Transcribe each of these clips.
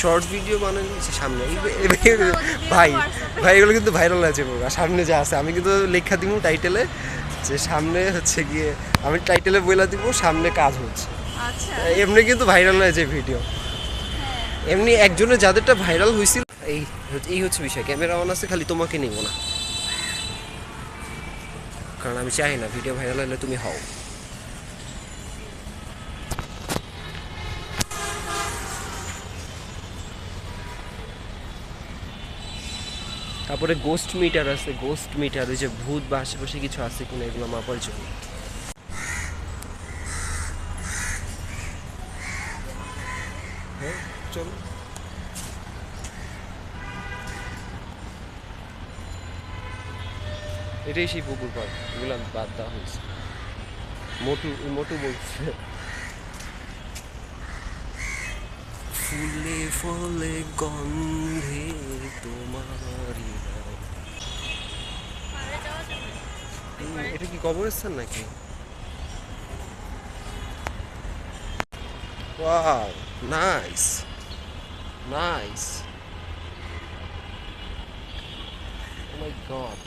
Short video বানিয়ে সামনে। ভাই ভাই এগুলো কিন্তু ভাইরাল আছে পুরো। সামনে যা আছে আমি কিন্তু লেখা দিব টাইটেলে যে সামনে হচ্ছে গিয়ে আমি টাইটেলে বইলা দিব সামনে কাজ হচ্ছে। আচ্ছা। এমনি কিন্তু ভাইরাল হয়েছে ভিডিও এমনি একজনের যাদেরটা ভাইরাল হয়েছিল এই এই হচ্ছে বিষয় ক্যামেরা অন আছে খালি তোমাকে নিব না। কারণ আমি চাই না ভিডিও ভাইরাল হলে তুমি হও। তারপরে গোস্ট মিটার আছে গোস্ট মিটার ওই যে ভূত বা আশেপাশে কিছু আছে কিনা এগুলো মাপার জন্য। হ্যাঁ চলো। এটাই সেই পুকুর পাড়, এগুলো বাদ দেওয়া হয়েছে। মোটু মোটু বলছে। ফুলে ফলে গন্ধে। হুম, এটা কি কবরস্থান নাকি? ওয়াও নাইস নাইস গড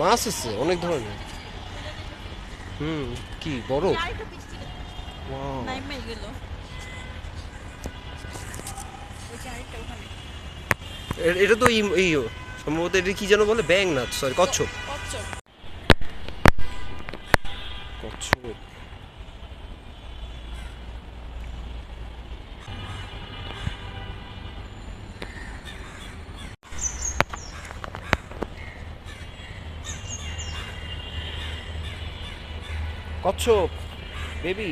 মাছ আছে অনেক ধরনের। হুম কি বড় নাইমাই গেল এটা তো ই- এই সম্ভবত এটা কি যেন বলে? ব্যাং না সরি কচ্ছপ। কচ্ছপ বেবি।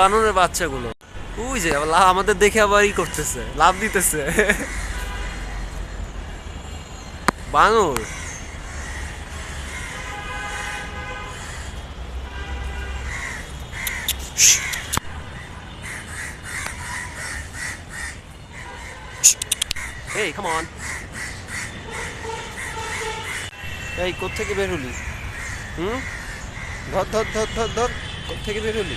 বানরের বাচ্চাগুলো। ওই যে আমাদের দেখে আবার ই করতেছে লাভ দিতেছে। বানর। অন এই, কোত্থেকে বের হলি? হুম? ধর ধর ধর ধর ধর। কোত্থেকে বের হলি?